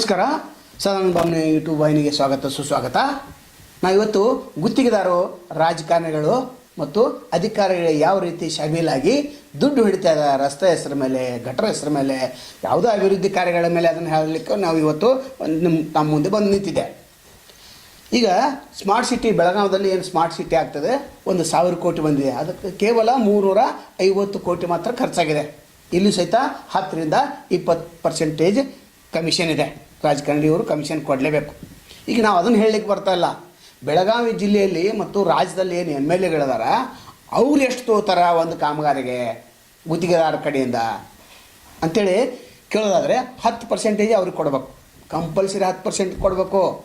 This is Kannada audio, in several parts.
ನಮಸ್ಕಾರ. ಸದಾನಂದ ಭಾವನೆ ಯೂಟ್ಯೂಬ್ ವಾಹಿನಿಗೆ ಸ್ವಾಗತ, ಸುಸ್ವಾಗತ. ನಾವಿವತ್ತು ಗುತ್ತಿಗೆದಾರರು, ರಾಜಕಾರಣಿಗಳು ಮತ್ತು ಅಧಿಕಾರಿಗಳು ಯಾವ ರೀತಿ ಶಾಮೀಲಾಗಿ ದುಡ್ಡು ಹಿಡಿತಾ ಇದ್ದಾರೆ, ರಸ್ತೆ ಹೆಸರ ಮೇಲೆ ಘಟರ ಹೆಸರ ಮೇಲೆ, ಯಾವುದೋ ಅಭಿವೃದ್ಧಿ ಕಾರ್ಯಗಳ ಮೇಲೆ ಅದನ್ನು ಹೇಳಲಿಕ್ಕೆ ನಾವು ಇವತ್ತು ನಿಮ್ಮ ತಮ್ಮ ಮುಂದೆ ಬಂದು ನಿಂತಿದ್ದೆ. ಈಗ ಸ್ಮಾರ್ಟ್ ಸಿಟಿ ಬೆಳಗಾವದಲ್ಲಿ ಏನು ಸ್ಮಾರ್ಟ್ ಸಿಟಿ ಆಗ್ತದೆ? ಒಂದು ಸಾವಿರ ಕೋಟಿ ಬಂದಿದೆ. ಅದಕ್ಕೆ ಕೇವಲ ಮೂನ್ನೂರ ಐವತ್ತು ಕೋಟಿ ಮಾತ್ರ ಖರ್ಚಾಗಿದೆ. ಇಲ್ಲಿ ಸಹಿತ ಹತ್ತರಿಂದ ಇಪ್ಪತ್ತು ಪರ್ಸೆಂಟೇಜ್ ಕಮಿಷನ್ ಇದೆ. ರಾಜಕಾರಣಿಯವರು ಕಮಿಷನ್ ಕೊಡಲೇಬೇಕು. ಈಗ ನಾವು ಅದನ್ನು ಹೇಳಲಿಕ್ಕೆ ಬರ್ತಾ ಇಲ್ಲ. ಬೆಳಗಾವಿ ಜಿಲ್ಲೆಯಲ್ಲಿ ಮತ್ತು ರಾಜ್ಯದಲ್ಲಿ ಏನು ಎಂ ಎಲ್ ಎಗಳಿದಾರ, ಅವ್ರು ಎಷ್ಟು ತೋತಾರ ಒಂದು ಕಾಮಗಾರಿಗೆ ಗುತ್ತಿಗೆದಾರ ಕಡೆಯಿಂದ? ಅಂಥೇಳಿ ಕೇಳೋದಾದರೆ ಹತ್ತು ಪರ್ಸೆಂಟೇಜ್ ಅವ್ರಿಗೆ ಕೊಡಬೇಕು. ಕಂಪಲ್ಸರಿ ಹತ್ತು ಪರ್ಸೆಂಟ್ ಕೊಡಬೇಕು.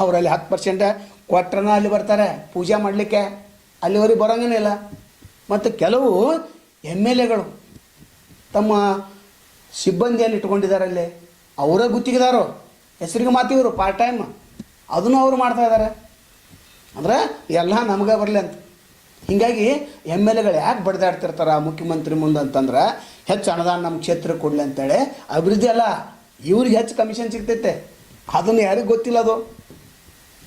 ಅವರಲ್ಲಿ ಹತ್ತು ಪರ್ಸೆಂಟ್ ಕೊಟ್ರನ ಅಲ್ಲಿ ಬರ್ತಾರೆ, ಪೂಜೆ ಮಾಡಲಿಕ್ಕೆ. ಅಲ್ಲಿವರೆಗೆ ಬರೋಂಗನೇ ಇಲ್ಲ. ಮತ್ತು ಕೆಲವು ಎಂ ಎಲ್ ಎಗಳು ತಮ್ಮ ಸಿಬ್ಬಂದಿಯಲ್ಲಿ ಇಟ್ಕೊಂಡಿದ್ದಾರೆ ಅಲ್ಲಿ. ಅವರೇ ಗುತ್ತಿಗೆದಾರು, ಹೆಸರಿಗೆ ಮಾತಿವರು ಪಾರ್ಟ್ ಟೈಮ್ ಅದನ್ನು ಅವರು ಮಾಡ್ತಾ ಇದ್ದಾರೆ ಅಂದರೆ ಎಲ್ಲ ನಮಗೆ ಬರಲಿ ಅಂತ. ಹೀಗಾಗಿ ಎಂ ಎಲ್ ಎಗಳು ಯಾಕೆ ಬಡ್ದಾಡ್ತಿರ್ತಾರೆ ಮುಖ್ಯಮಂತ್ರಿ ಮುಂದೆ ಅಂತಂದ್ರೆ, ಹೆಚ್ಚು ಅನುದಾನ ನಮ್ಮ ಕ್ಷೇತ್ರಕ್ಕೆ ಕೊಡಲಿ ಅಂತೇಳಿ ಅಭಿವೃದ್ಧಿ ಅಲ್ಲ, ಇವ್ರಿಗೆ ಹೆಚ್ಚು ಕಮಿಷನ್ ಸಿಗ್ತೈತೆ. ಅದನ್ನು ಯಾರಿಗೂ ಗೊತ್ತಿಲ್ಲ ಅದು.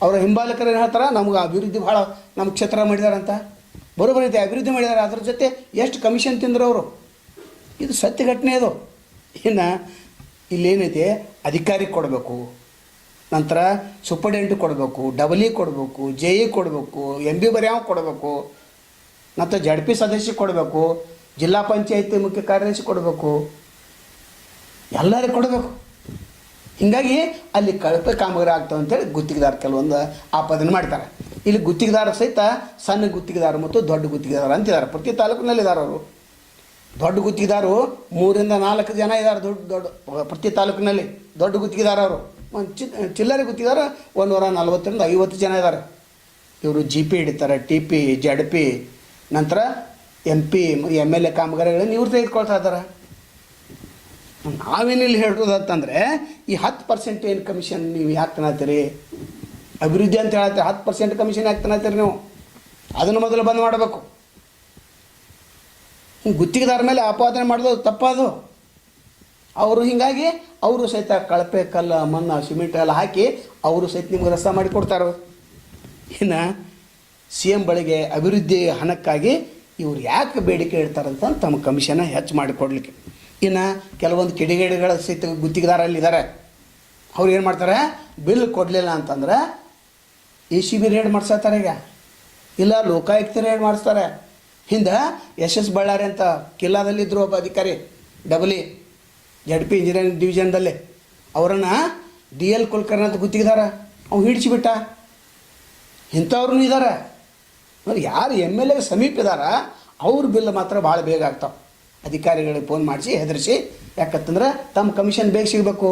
ಅವರ ಹಿಂಬಾಲಕರು ಏನು ಹೇಳ್ತಾರೆ, ನಮ್ಗೆ ಅಭಿವೃದ್ಧಿ ಭಾಳ ನಮ್ಮ ಕ್ಷೇತ್ರ ಮಾಡಿದಾರಂತ ಬರೋಬ್ಬರಿ ಐತೆ ಅಭಿವೃದ್ಧಿ ಮಾಡಿದ್ದಾರೆ ಅದ್ರ ಜೊತೆ ಎಷ್ಟು ಕಮಿಷನ್ ತಿಂದರು ಅವರು? ಇದು ಸತ್ಯ ಘಟನೆ ಇದು. ಇನ್ನು ಇಲ್ಲೇನೈತೆ ಅಧಿಕಾರಿ ಕೊಡಬೇಕು. ನಂತರ ಸೂಪರ್ಡೆಂಟ್ ಕೊಡಬೇಕು ಡಬಲ್ ಇ ಕೊಡಬೇಕು ಜೆ ಇ ಕೊಡಬೇಕು ಎಂ ಬಿ ಬರ್ಯಾವ ಕೊಡಬೇಕು. ನಂತರ ಜಡ್ ಪಿ ಸದಸ್ಯ ಕೊಡಬೇಕು, ಜಿಲ್ಲಾ ಪಂಚಾಯತಿ ಮುಖ್ಯ ಕಾರ್ಯದರ್ಶಿ ಕೊಡಬೇಕು. ಎಲ್ಲರಿಗೂ ಕೊಡಬೇಕು. ಹೀಗಾಗಿ ಅಲ್ಲಿ ಕಳಪೆ ಕಾಮಗಾರಿ ಆಗ್ತಾವೆ ಅಂತೇಳಿ ಗುತ್ತಿಗೆದಾರ ಕೆಲವೊಂದು ಆಪಾದನೆ ಮಾಡ್ತಾರೆ. ಇಲ್ಲಿ ಗುತ್ತಿಗೆದಾರ ಸಹಿತ ಸಣ್ಣ ಗುತ್ತಿಗೆದಾರ ಮತ್ತು ದೊಡ್ಡ ಗುತ್ತಿಗೆದಾರ ಅಂತಿದ್ದಾರೆ ಪ್ರತಿ ತಾಲೂಕಿನಲ್ಲಿದ್ದಾರೆ ಅವರು ದೊಡ್ಡ ಗುತ್ತಿಗೆದಾರು, ಮೂರಿಂದ ನಾಲ್ಕು ಜನ ಇದ್ದಾರೆ ದೊಡ್ಡ ದೊಡ್ಡ, ಪ್ರತಿ ತಾಲೂಕಿನಲ್ಲಿ ದೊಡ್ಡ ಗುತ್ತಿಗೆದಾರ ಅವರು. ಒಂದು ಚಿ, ಚಿಲ್ಲರೆ ಗುತ್ತಿಗೆದಾರ ನೂರ ನಲ್ವತ್ತರಿಂದ ಐವತ್ತು ಜನ ಇದ್ದಾರೆ ಇವರು ಜಿ ಪಿ ಹಿಡಿತಾರೆ ಟಿ ಪಿ ಜಡ್ ಪಿ ನಂತರ M P M L A ಕಾಮಗಾರಿಗಳನ್ನು ಇವ್ರು ತೆಗೆದುಕೊಳ್ತಾ ಇದ್ದಾರೆ ನಾವೇನಿಲ್ಲಿ ಹೇಳೋದಂತಂದರೆ ಈ ಹತ್ತು ಪರ್ಸೆಂಟ್ ಏನು ಕಮಿಷನ್ ನೀವು ಯಾಕೆ ತಿನ್ನತ್ತೀರಿ ಅಭಿವೃದ್ಧಿ ಅಂತ ಹೇಳ್ತೀರಿ ಹತ್ತು ಪರ್ಸೆಂಟ್ ಕಮಿಷನ್ ಯಾಕೆ ತಿನ್ನತ್ತೀರಿ ನೀವು? ಅದನ್ನು ಮೊದಲು ಬಂದ್ ಮಾಡಬೇಕು. ಗುತ್ತಿಗೆದಾರ ಮೇಲೆ ಆಪಾದನೆ ಮಾಡೋದು ತಪ್ಪದು. ಅವರು ಹೀಗಾಗಿ ಅವರು ಸಹಿತ ಕಳಪೆ ಕಲ್ಲ, ಮಣ್ಣು, ಸಿಮೆಂಟ್ ಎಲ್ಲ ಹಾಕಿ ಅವರು ಸಹಿತ ನಿಮ್ಗೆ ರಸ ಮಾಡಿ ಕೊಡ್ತಾರೆ. ಇನ್ನು ಸಿ ಎಂ ಬಳಿಗೆ ಅಭಿವೃದ್ಧಿ ಹಣಕ್ಕಾಗಿ ಇವ್ರು ಯಾಕೆ ಬೇಡಿಕೆ ಇಡ್ತಾರಂತ ತಮ್ಮ ಕಮಿಷನ ಹೆಚ್ಚು ಮಾಡಿಕೊಡ್ಲಿಕ್ಕೆ ಇನ್ನು ಕೆಲವೊಂದು ಕಿಡಿಗೇಡಿಗಳ ಸಹಿತ ಗುತ್ತಿಗೆದಾರಲ್ಲಿದ್ದಾರೆ ಅವ್ರು ಏನು ಮಾಡ್ತಾರೆ? ಬಿಲ್ ಕೊಡಲಿಲ್ಲ ಅಂತಂದ್ರೆ ಎ ಸಿ ಬಿ ರೇಡ್ ಮಾಡ್ಸತ್ತಾರೆ ಈಗ. ಇಲ್ಲ ಲೋಕಾಯುಕ್ತ ರೇಡ್ ಮಾಡಿಸ್ತಾರೆ. ಹಿಂದೆ ಯಶಸ್ ಬಳ್ಳಾರಿ ಅಂತ ಕಿಲ್ಲಾದಲ್ಲಿದ್ದರು ಒಬ್ಬ ಅಧಿಕಾರಿ ಡಬಲಿ ಜಡ್ ಪಿ ಇಂಜಿನಿಯರಿಂಗ್ ಡಿವಿಷನ್ದಲ್ಲಿ ಅವರನ್ನು ಡಿ ಎಲ್ ಕುಲ್ಕರ್ಣಿ ಅಂತ ಗುತ್ತಿಗೆದಾರ. ಅವ್ನು ಹಿಡಿಸಿಬಿಟ್ಟ ಇಂಥವ್ರು ಇದ್ದಾರೆ ಅಂದ್ರೆ ಯಾರು ಎಂ ಎಲ್ ಎ ಸಮೀಪ ಇದಾರ, ಅವ್ರ ಬಿಲ್ ಮಾತ್ರ ಭಾಳ ಬೇಗ ಆಗ್ತಾವೆ. ಅಧಿಕಾರಿಗಳಿಗೆ ಫೋನ್ ಮಾಡಿಸಿ, ಹೆದರಿಸಿ, ಯಾಕಂತಂದ್ರೆ ತಮ್ಮ ಕಮಿಷನ್ ಬೇಗ ಸಿಗಬೇಕು.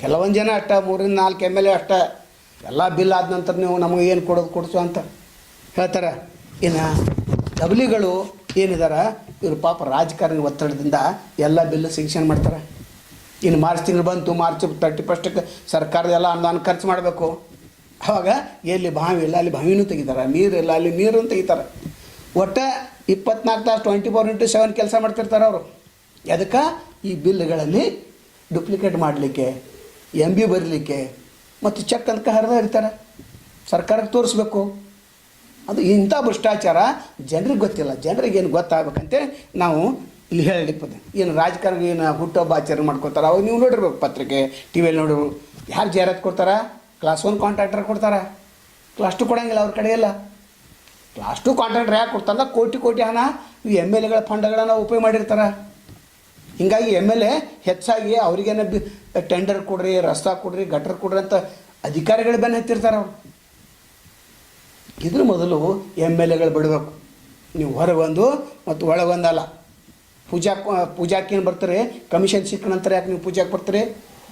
ಕೆಲವೊಂದು ಜನ ಅಷ್ಟ, ಮೂರಿಂದ ನಾಲ್ಕು ಎಂ ಎಲ್ ಎ ಅಷ್ಟ. ಎಲ್ಲ ಬಿಲ್ ಆದ ನಂತರ ನೀವು ನಮಗೆ ಏನು ಕೊಡೋದು ಕೊಡಿಸು ಅಂತ ಹೇಳ್ತಾರೆ. ಇನ್ನು ಡಬ್ಲಿಗಳು ಏನಿದಾರ, ಇವರು ಪಾಪ ರಾಜಕಾರಣಿ ಒತ್ತಡದಿಂದ ಎಲ್ಲ ಬಿಲ್ ಸಿಂಕ್ಷನ್ ಮಾಡ್ತಾರೆ. ಇನ್ನು ಮಾರ್ಚ್ ತಿಂಗಳು ಬಂತು, ಮಾರ್ಚ್ ತರ್ಟಿ ಫಸ್ಟಕ್ಕೆ ಸರ್ಕಾರದ ಎಲ್ಲ ಅನುದಾನ ಖರ್ಚು ಮಾಡಬೇಕು. ಆವಾಗ ಎಲ್ಲಿ ಬಾವಿ ಇಲ್ಲ, ಅಲ್ಲಿ ಬಾವಿನೂ ತೆಗಿತಾರೆ ನೀರಿಲ್ಲ ಅಲ್ಲಿ ನೀರನ್ನು ತೆಗಿತಾರೆ. ಒಟ್ಟು ಇಪ್ಪತ್ನಾಲ್ಕು ತಾಸು ಟ್ವೆಂಟಿ ಫೋರ್ ಇಂಟು ಸೆವೆನ್ ಕೆಲಸ ಮಾಡ್ತಿರ್ತಾರೆ ಅವರು. ಅದಕ್ಕೆ ಈ ಬಿಲ್ಗಳಲ್ಲಿ ಡುಪ್ಲಿಕೇಟ್ ಮಾಡಲಿಕ್ಕೆ ಎಂ ಬಿ ಬರಲಿಕ್ಕೆ, ಮತ್ತು ಚೆಕ್ ಅಂತ ಹರಿದ ಇರ್ತಾರೆ. ಸರ್ಕಾರಕ್ಕೆ ತೋರಿಸ್ಬೇಕು. ಅದು ಇಂಥ ಭ್ರಷ್ಟಾಚಾರ ಜನರಿಗೆ ಗೊತ್ತಿಲ್ಲ. ಜನರಿಗೆ ಏನು ಗೊತ್ತಾಗಬೇಕಂತೆ ನಾವು ಇಲ್ಲಿ ಹೇಳಲಿಕ್ಕೆ ಏನು ರಾಜಕಾರಣ ಏನು ಹುಟ್ಟುಹಬ್ಬ ಆಚರಣೆ ಮಾಡ್ಕೊತಾರೆ ಅವಾಗ ನೀವು ನೋಡಿರ್ಬೇಕು ಪತ್ರಿಕೆ ಟಿ ವಿಯಲ್ಲಿ ನೋಡಿ ಯಾರು ಜಾಹೀರಾತು ಕೊಡ್ತಾರೆ? ಕ್ಲಾಸ್ ಒನ್ ಕಾಂಟ್ರಾಕ್ಟರ್ ಕೊಡ್ತಾರೆ. ಕ್ಲಾಸ್ ಟು ಕೊಡಂಗಿಲ್ಲ ಅವ್ರ ಕಡೆ ಎಲ್ಲ ಕ್ಲಾಸ್ ಟು ಕಾಂಟ್ರಾಕ್ಟರ್ ಯಾಕೆ ಕೊಡ್ತಾರಲ್ಲ ಕೋಟಿ ಕೋಟಿ ಹಣ ಈ ಎಂ ಎಲ್ ಎಗಳ ಫಂಡ್ಗಳನ್ನು ಉಪಯೋಗ ಮಾಡಿರ್ತಾರೆ. ಹೀಗಾಗಿ ಎಂ ಎಲ್ ಎ ಹೆಚ್ಚಾಗಿ ಅವ್ರಿಗೇನೆ ಟೆಂಡರ್ ಕೊಡ್ರಿ, ರಸ್ತಾ ಕೊಡ್ರಿ ಗಟ್ರ ಕೊಡ್ರಿ ಅಂತ ಅಧಿಕಾರಿಗಳು ಬೆನ್ನ ಹತ್ತಿರ್ತಾರೆ ಅವ್ರು. ಇದ್ರ ಮೊದಲು ಎಂ ಎಲ್ ಎಗಳು ಬಿಡಬೇಕು. ನೀವು ಹೊರಗೊಂದು ಮತ್ತು ಒಳಗೊಂದಲ್ಲ ಪೂಜಾ ಪೂಜಾಕ್ಕೇನು ಬರ್ತಾರೆ? ಕಮಿಷನ್ ಸಿಕ್ಕ ನಂತರ ಯಾಕೆ ನೀವು ಪೂಜಾಕ್ಕೆ ಬರ್ತೀರಿ?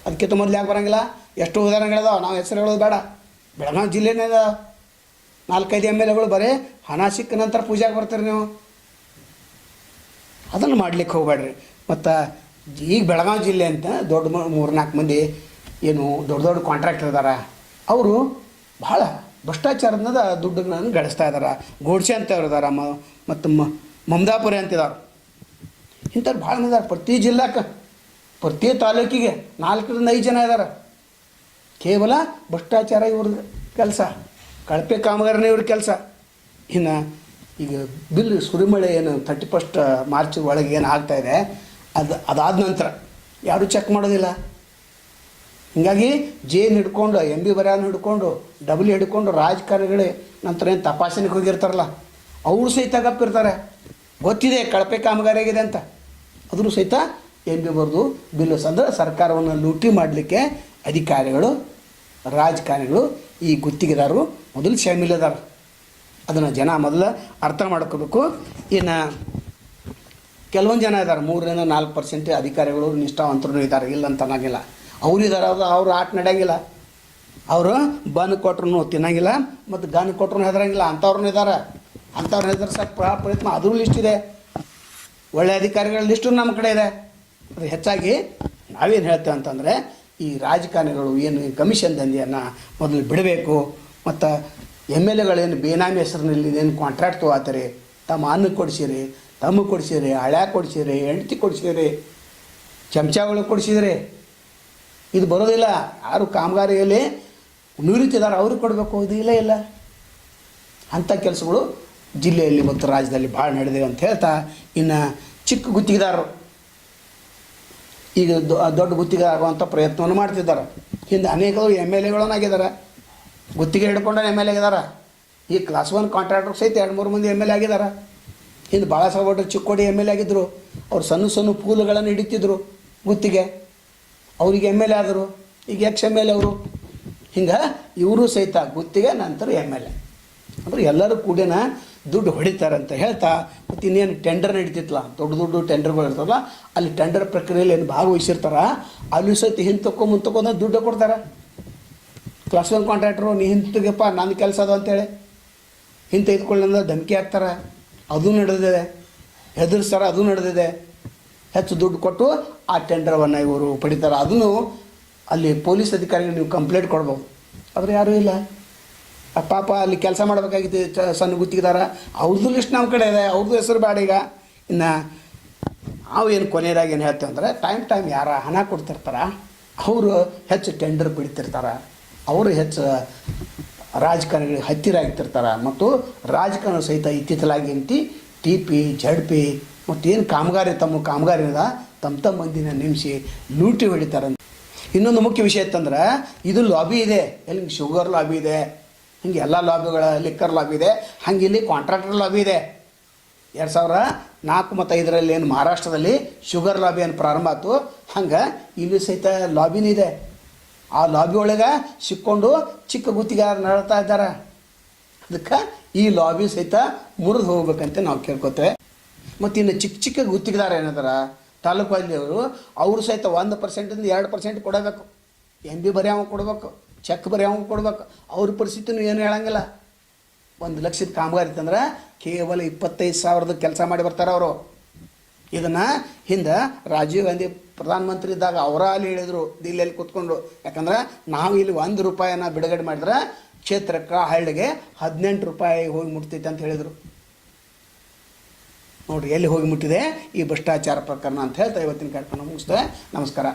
ಅದಕ್ಕಿಂತ ಮೊದಲು ಯಾಕೆ ಬರೋಂಗಿಲ್ಲ? ಎಷ್ಟು ಉದಾಹರಣೆಗಳಿದಾವೆ. ನಾವು ಹೆಸರು ಹೇಳೋದು ಬೇಡ. ಬೆಳಗಾವಿ ಜಿಲ್ಲೆನೇ ಅದ. ನಾಲ್ಕೈದು ಎಂ ಎಲ್ ಎಗಳು ಬರೀ ಹಣ ಸಿಕ್ಕ ನಂತರ ಪೂಜಾಗೆ ಬರ್ತೀರಿ ನೀವು. ಅದನ್ನು ಮಾಡ್ಲಿಕ್ಕೆ ಹೋಗ್ಬೇಡ್ರಿ. ಮತ್ತು ಈಗ ಬೆಳಗಾವಿ ಜಿಲ್ಲೆ ಅಂತ ದೊಡ್ಡ ಮೂರು ನಾಲ್ಕು ಮಂದಿ ಏನು ದೊಡ್ಡ ದೊಡ್ಡ ಕಾಂಟ್ರಾಕ್ಟರ್ ಇದ್ದಾರೆ ಅವರು ಭಾಳ ಭ್ರಷ್ಟಾಚಾರದ ದುಡ್ಡುಗಳನ್ನು ಗಳಿಸ್ತಾ ಇದ್ದಾರೆ ಗೋಡ್ಸೆ ಅಂತ ಇದಾರೆ, ಮ ಮತ್ತು ಮಮದಾಪುರಿ ಅಂತಿದ್ದಾರೆ ಇಂಥವ್ರು ಭಾಳ ಇದಾರೆ. ಪ್ರತಿ ಜಿಲ್ಲಾಕ್ಕೆ, ಪ್ರತಿ ತಾಲೂಕಿಗೆ ನಾಲ್ಕರಿಂದ ಐದು ಜನ ಇದ್ದಾರೆ ಕೇವಲ ಭ್ರಷ್ಟಾಚಾರ ಇವ್ರದ್ದು ಕೆಲಸ, ಕಳಪೆ ಕಾಮಗಾರನೇ ಇವ್ರ ಕೆಲಸ. ಇನ್ನು ಈಗ ಬಿಲ್ ಸುರಿಮಳೆ ಏನು ತರ್ಟಿ ಫಸ್ಟ್ ಮಾರ್ಚ್ ಒಳಗೆ ಏನು ಆಗ್ತಾ ಇದೆ, ಅದು ಅದಾದ ನಂತರ. ಯಾರೂ ಚೆಕ್ ಮಾಡೋದಿಲ್ಲ. ಹೀಗಾಗಿ ಜೇನ್ ಹಿಡ್ಕೊಂಡು ಎಂ ಬಿ ಬರ್ಯಾನ್ ಹಿಡ್ಕೊಂಡು ಡಬ್ಲ್ಯೂ ಹಿಡ್ಕೊಂಡು ರಾಜಕಾರಣಿಗಳೇ ನಂತರ ಏನು ತಪಾಸಣೆಗೆ ಹೋಗಿರ್ತಾರಲ್ಲ, ಅವರು ಸಹಿತ ಗಪ್ಪಿರ್ತಾರೆ. ಗೊತ್ತಿದೆ ಕಳಪೆ ಕಾಮಗಾರಿ ಆಗಿದೆ ಅಂತ. ಅದರೂ ಸಹಿತ ಎಂ ಬಿ ಬರೆದು ಬಿಲ್ಲು ಅಂದ್ರೆ ಸರ್ಕಾರವನ್ನು ಲೂಟಿ ಮಾಡಲಿಕ್ಕೆ ಅಧಿಕಾರಿಗಳು, ರಾಜಕಾರಣಿಗಳು ಈ ಗುತ್ತಿಗೆದಾರರು ಮೊದಲು ಶಾಮೀಲದಾರ ಅದನ್ನು ಜನ ಮೊದಲು ಅರ್ಥ ಮಾಡ್ಕೋಬೇಕು. ಇನ್ನು ಕೆಲವೊಂದು ಜನ ಇದ್ದಾರೆ ಮೂರರಿಂದ ನಾಲ್ಕು ಪರ್ಸೆಂಟ್ ಅಧಿಕಾರಿಗಳು ನಿಷ್ಠಾವಂತರು ಇದ್ದಾರೆ ಇಲ್ಲ ಅಂತ ಅನ್ನೋಂಗಿಲ್ಲ. ಅವ್ರು ಇದ್ದಾರೆ ಅವ್ರು ಆಟ ನಡೆಯಂಗಿಲ್ಲ. ಅವರು ಬನ್ ಕೊಟ್ರು ತಿನ್ನಂಗಿಲ್ಲ, ಮತ್ತು ಗನ್ ಕೊಟ್ರು ಹೆದರಂಗಿಲ್ಲ ಅಂಥವ್ರನ್ನ ಇದ್ದಾರೆ ಅಂಥವ್ರನ್ನ ಸ್ವಲ್ಪ ಪ್ರ- ಪ್ರಯತ್ನ ಅದ್ರ ಲಿಸ್ಟ್ ಇದೆ. ಒಳ್ಳೆ ಅಧಿಕಾರಿಗಳ ಲಿಸ್ಟು ನಮ್ಮ ಕಡೆ ಇದೆ. ಅದು ಹೆಚ್ಚಾಗಿ ನಾವೇನು ಹೇಳ್ತೇವೆ ಅಂತಂದರೆ, ಈ ರಾಜಕಾರಣಿಗಳು ಏನು ಕಮಿಷನ್ ದಂಧೆಯನ್ನು ಮೊದಲು ಬಿಡಬೇಕು, ಮತ್ತು ಎಂ ಎಲ್ ಎಗಳೇನು ಬೇನಾಮಿ ಹೆಸರಿನಲ್ಲಿ ಏನು ಕಾಂಟ್ರಾಕ್ಟ್ ತೊಗೋತಾರೆ, ತಮ್ಮ ಅನ್ನ ಕೊಡಿಸಿರಿ, ತಮ್ಮ ಕೊಡಿಸಿರಿ ಹಳ್ಯಾಗ ಕೊಡಿಸಿರಿ, ಹೆಂಡ್ತಿ ಕೊಡಿಸಿರಿ ಚಮಚಾಗಳು ಕೊಡಿಸಿದ್ರಿ. ಇದು ಬರೋದಿಲ್ಲ. ಯಾರು ಕಾಮಗಾರಿಯಲ್ಲಿ ನಿವೃತ್ತಿದಾರ ಅವ್ರಿಗೆ ಕೊಡಬೇಕು, ಇದು ಇಲ್ಲ ಇಲ್ಲ. ಅಂಥ ಕೆಲಸಗಳು ಜಿಲ್ಲೆಯಲ್ಲಿ ಮತ್ತು ರಾಜ್ಯದಲ್ಲಿ ಭಾಳ ನಡೆದಿವೆ ಅಂತ ಹೇಳ್ತಾ ಇನ್ನು ಚಿಕ್ಕ ಗುತ್ತಿಗೆದಾರರು. ಈಗ ದೊಡ್ಡ ಗುತ್ತಿಗೆ ಆಗುವಂಥ ಪ್ರಯತ್ನವನ್ನು ಮಾಡ್ತಿದ್ದಾರೆ. ಹಿಂದೆ ಅನೇಕರು ಎಂ ಎಲ್ ಎಗಳನ್ನಾಗಿದ್ದಾರೆ. ಗುತ್ತಿಗೆ ಹಿಡ್ಕೊಂಡು ಎಂ ಎಲ್ ಎ ಆಗಿದ್ದಾರೆ. ಈ ಕ್ಲಾಸ್ ಒನ್ ಕಾಂಟ್ರಾಕ್ಟರ್ ಸಹಿತ ಎರಡು, ಮೂರು ಮಂದಿ ಎಂ ಎಲ್ ಎ ಆಗಿದ್ದಾರೆ. ಹಿಂದೆ ಭಾಳ ಸಾಹೇಬ್ರು ಚಿಕ್ಕೋಡಿ ಎಂ ಎಲ್ ಎ ಆಗಿದ್ದರು ಅವ್ರು ಸಣ್ಣ ಸಣ್ಣ ಪೂಲುಗಳನ್ನು ಹಿಡಿತಿದ್ರು ಗುತ್ತಿಗೆ. ಅವ್ರಿಗೆ ಎಂ ಎಲ್ ಎ ಆದರು, ಈಗ ಎಕ್ಸ್ ಎಂ ಎಲ್ ಅವರು. ಹಿಂಗೆ ಇವರು ಸಹಿತ ಗುತ್ತಿಗೆ, ನಂತರ ಎಂ ಎಲ್ ಎ ಅಂದ್ರೆ ಎಲ್ಲರೂ ಕೂಡಿನ ದುಡ್ಡು ಹೊಡಿತಾರಂತ ಹೇಳ್ತಾ, ಮತ್ತು ಇನ್ನೇನು ಟೆಂಡರ್ ನಡೀತಿತ್ತಲ್ಲ, ದೊಡ್ಡ ದೊಡ್ಡ ಟೆಂಡರ್ಗಳು ಇರ್ತಾರಲ್ಲ ಅಲ್ಲಿ ಟೆಂಡರ್ ಪ್ರಕ್ರಿಯೆಯಲ್ಲಿ ಏನು ಭಾಗವಹಿಸಿರ್ತಾರ, ಅಲ್ಲಿ ಸಹಿತ ಹಿಂದೆ ತಕ್ಕೊ ಮುಂದೆ ತಗೊಂಡು ದುಡ್ಡು ಕೊಡ್ತಾರೆ. ಕ್ಲಾಸ್ ಒನ್ ಕಾಂಟ್ರಾಕ್ಟ್ರು ನೀ ಹಿಂತಗಪ್ಪ ನನ್ನ ಕೆಲಸ ಅದು ಅಂತೇಳಿ. ಹಿಂದೆ ತೆಗೆದುಕೊಳ್ಳಿ ಧಮಕಿ ಹಾಕ್ತಾರೆ. ಅದು ನಡೆದಿದೆ. ಹೆದರ್ಸ್ತಾರೆ, ಅದು ನಡೆದಿದೆ. ಹೆಚ್ಚು ದುಡ್ಡು ಕೊಟ್ಟು ಆ ಟೆಂಡರವನ್ನು ಇವರು ಪಡಿತಾರೆ. ಅದನ್ನು ಅಲ್ಲಿ ಪೊಲೀಸ್ ಅಧಿಕಾರಿಗಳು ನೀವು ಕಂಪ್ಲೇಂಟ್ ಕೊಡ್ಬೋದು. ಆದರೆ ಯಾರೂ ಇಲ್ಲ. ಪಾಪ ಅಲ್ಲಿ ಕೆಲಸ ಮಾಡಬೇಕಾಗಿತ್ತು ಸಣ್ಣ ಗುತ್ತಿಗೆದಾರ. ಅವ್ರದ್ದು ಲಿಸ್ಟ್ ನಮ್ಮ ಕಡೆ ಇದೆ ಅವ್ರದ್ದು ಹೆಸರು ಬೇಡ ಈಗ. ಇನ್ನು ನಾವು ಏನು ಕೊನೆಯದಾಗಿ ಏನು ಹೇಳ್ತೇವೆ ಅಂದರೆ ಟೈಮ್ ಟೈಮ್ ಯಾರ ಹಣ ಕೊಡ್ತಿರ್ತಾರೆ, ಅವರು ಹೆಚ್ಚು ಟೆಂಡರ್ ಬಿಡ್ತಿರ್ತಾರೆ ಅವರು ಹೆಚ್ಚು ರಾಜಕಾರಣಿಗಳಿಗೆ ಹತ್ತಿರ ಆಗ್ತಿರ್ತಾರೆ. ಮತ್ತು ರಾಜಕಾರಣ ಸಹಿತ ಇತ್ತಿತ್ತಲಾಗಿ ಟಿ ಪಿ ಜಡ್ ಪಿ ಮತ್ತು ಏನು ಕಾಮಗಾರಿ, ತಮ್ಮ ಕಾಮಗಾರಿದ ತಮ್ಮ ತಮ್ಮ ಮಂದಿನ ನಿಮಿಸಿ ಲೂಟಿ ಹೊಡಿತಾರೆ ಇನ್ನೊಂದು ಮುಖ್ಯ ವಿಷಯ ಇತ್ತಂದ್ರೆ ಇದು ಲಾಬಿ ಇದೆ. ಎಲ್ಲಿ ಶುಗರ್ ಲಾಬಿ ಇದೆ, ಹಿಂಗೆ ಎಲ್ಲ ಲಾಬಿಗಳ ಲಿಕ್ಕರ್ ಲಾಬಿ ಇದೆ, ಹಂಗೆ ಇಲ್ಲಿ ಕಾಂಟ್ರಾಕ್ಟರ್ ಲಾಬಿ ಇದೆ. ಎರಡು ಸಾವಿರ ನಾಲ್ಕು ಮತ್ತು ಐದರಲ್ಲಿ ಏನು ಮಹಾರಾಷ್ಟ್ರದಲ್ಲಿ ಶುಗರ್ ಲಾಬಿ ಏನು ಪ್ರಾರಂಭ ಆಯ್ತು, ಹಂಗೆ ಇಲ್ಲಿ ಸಹಿತ ಲಾಬಿನೂ ಇದೆ. ಆ ಲಾಬಿ ಒಳಗೆ ಸಿಕ್ಕೊಂಡು ಚಿಕ್ಕ ಗುತ್ತಿಗಾರ ನಡ್ತಾ ಇದ್ದಾರೆ. ಅದಕ್ಕೆ ಈ ಲಾಬಿ ಸಹಿತ ಮುರಿದು ಹೋಗ್ಬೇಕಂತ ನಾವು ಕೇಳ್ಕೊತೇವೆ. ಮತ್ತು ಇನ್ನು ಚಿಕ್ಕ ಚಿಕ್ಕ ಗುತ್ತಿಗೆದಾರ ಏನಂದ್ರೆ? ತಾಲೂಕು ಅವರು ಅವರು ಸಹಿತ ಒಂದು ಪರ್ಸೆಂಟಿಂದ ಎರಡು ಪರ್ಸೆಂಟ್ ಕೊಡಬೇಕು. ಎಂ ಬಿ ಬರೆಯವ ಕೊಡಬೇಕು. ಚೆಕ್ ಬರೆಯವ ಕೊಡ್ಬೇಕು. ಅವ್ರ ಪರಿಸ್ಥಿತಿನೂ ಏನು ಹೇಳಂಗಿಲ್ಲ. ಒಂದು ಲಕ್ಷದ ಕಾಮಗಾರಿ ಇತ್ತಂದ್ರೆ ಕೇವಲ ಇಪ್ಪತ್ತೈದು ಸಾವಿರದ ಕೆಲಸ ಮಾಡಿ ಬರ್ತಾರೆ ಅವರು. ಇದನ್ನು ಹಿಂದೆ ರಾಜೀವ್ ಗಾಂಧಿ ಪ್ರಧಾನಮಂತ್ರಿ ಇದ್ದಾಗ ಅವರ ಅಲ್ಲಿ ಹೇಳಿದರು ದಿಲ್ಲಿಯಲ್ಲಿ ಕೂತ್ಕೊಂಡು. ಯಾಕಂದ್ರೆ ನಾವು ಇಲ್ಲಿ ಒಂದು ರೂಪಾಯಿನ ಬಿಡುಗಡೆ ಮಾಡಿದ್ರೆ ಕ್ಷೇತ್ರಕ್ಕೆ ಹಳ್ಳಿಗೆ ಹದಿನೆಂಟು ರೂಪಾಯಿ ಹೋಗಿ ಮುಟ್ತೈತೆ ಅಂತ ಹೇಳಿದರು. ನೋಡ್ರಿ ಎಲ್ಲಿ ಹೋಗಿ ಮುಟ್ಟಿದೆ? ಈ ಭ್ರಷ್ಟಾಚಾರ ಪ್ರಕರಣ ಅಂತ ಹೇಳ್ತಾ ಇವತ್ತಿನ ಕಾರ್ಯಕ್ರಮ ಮುಗಿಸ್ತೇವೆ ನಮಸ್ಕಾರ.